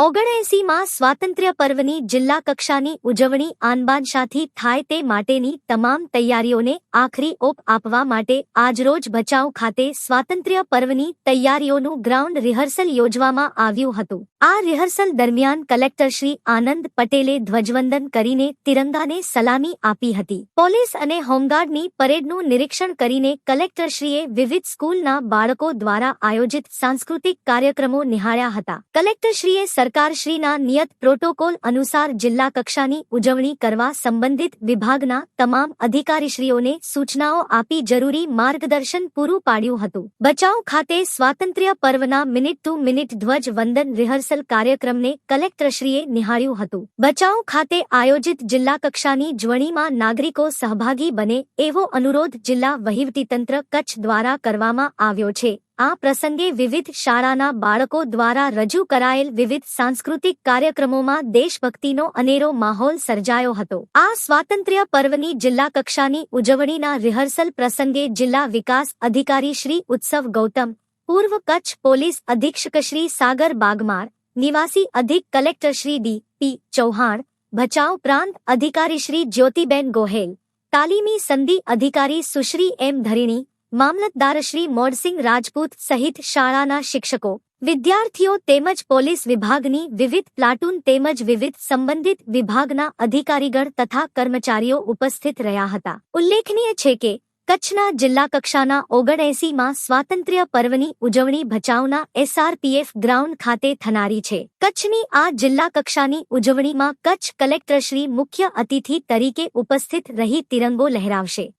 ઓગણએસીમાં સ્વાતંત્ર્ય પર્વની જિલ્લા કક્ષાની ઉજવણી આનબાનશાથી થાય તે માટેની તમામ તૈયારીઓને આખરી ઓપ આપવા માટે આજરોજ ભચાઉ ખાતે સ્વાતંત્ર્ય પર્વની તૈયારીઓનું ગ્રાઉન્ડ રિહર્સલ યોજવામાં આવ્યું હતું. આ રિહર્સલ દરમિયાન કલેક્ટર શ્રી આનંદ પટેલે ધ્વજવંદન કરીને તિરંગાને સલામી આપી હતી. પોલીસ અને હોમગાર્ડની પરેડનું નિરીક્ષણ કરીને કલેક્ટરશ્રીએ વિવિધ સ્કૂલના બાળકો દ્વારા આયોજિત સાંસ્કૃતિક કાર્યક્રમો નિહાળ્યા હતા. કલેક્ટરશ્રીએ સરકારશ્રીના નિયત પ્રોટોકોલ અનુસાર જિલ્લા કક્ષાની ઉજવણી કરવા સંબંધિત વિભાગના તમામ અધિકારીશ્રીઓને સૂચનાઓ આપી જરૂરી માર્ગદર્શન પૂરું પાડ્યું હતું. બચાવ ખાતે સ્વાતંત્ર્ય પર્વના મિનિટ ટુ મિનિટ ધ્વજ વંદન રિહર્સલ કાર્યક્રમને કલેક્ટરશ્રીએ નિહાળ્યું હતું. બચાવ ખાતે આયોજિત જિલ્લા કક્ષાની જ્વણીમાં નાગરિકો સહભાગી બને એવો અનુરોધ જિલ્લા વહીવટીતંત્ર કચ્છ દ્વારા કરવામાં આવ્યો છે. આ પ્રસંગે વિવિધ શાળાના બાળકો દ્વારા રજૂ કરાયેલ વિવિધ સાંસ્કૃતિક કાર્યક્રમોમાં દેશભક્તિનો અનેરો માહોલ સર્જાયો હતો. આ સ્વાતંત્ર્ય પર્વની જિલ્લા કક્ષાની ઉજવણીના રિહર્સલ પ્રસંગે જિલ્લા વિકાસ અધિકારી શ્રી ઉત્સવ ગૌતમ, પૂર્વ કચ્છ પોલીસ અધિક્ષક શ્રી સાગર બાગમાર, નિવાસી અધિક collector Shri D P Chauhan, Bhachau પ્રાંત અધિકારી શ્રી જ્યોતિબેન ગોહેલ, તાલીમી સંધિ અધિકારી સુશ્રી એમ ધરીણી મામલતદાર શ્રી મોડસિંહ રાજપૂત સહિત શાળાના શિક્ષકો, વિદ્યાર્થીઓ તેમજ પોલીસ વિભાગની વિવિધ પ્લાટૂન તેમજ વિવિધ સંબંધિત વિભાગના અધિકારીગણ તથા કર્મચારીઓ ઉપસ્થિત રહ્યા હતા. ઉલ્લેખનીય છે કે, કચ્છના જિલ્લા કક્ષાના ઓગણએસીમાં સ્વાતંત્ર્ય પર્વની ઉજવણી ભચાઉના એસઆરપીએફ ગ્રાઉન્ડ ખાતે થનારી છે. કચ્છની આ જિલ્લા કક્ષાની ઉજવણીમાં કચ્છ કલેક્ટરશ્રી મુખ્ય અતિથિ તરીકે ઉપસ્થિત રહી તિરંગો લહેરાવશે.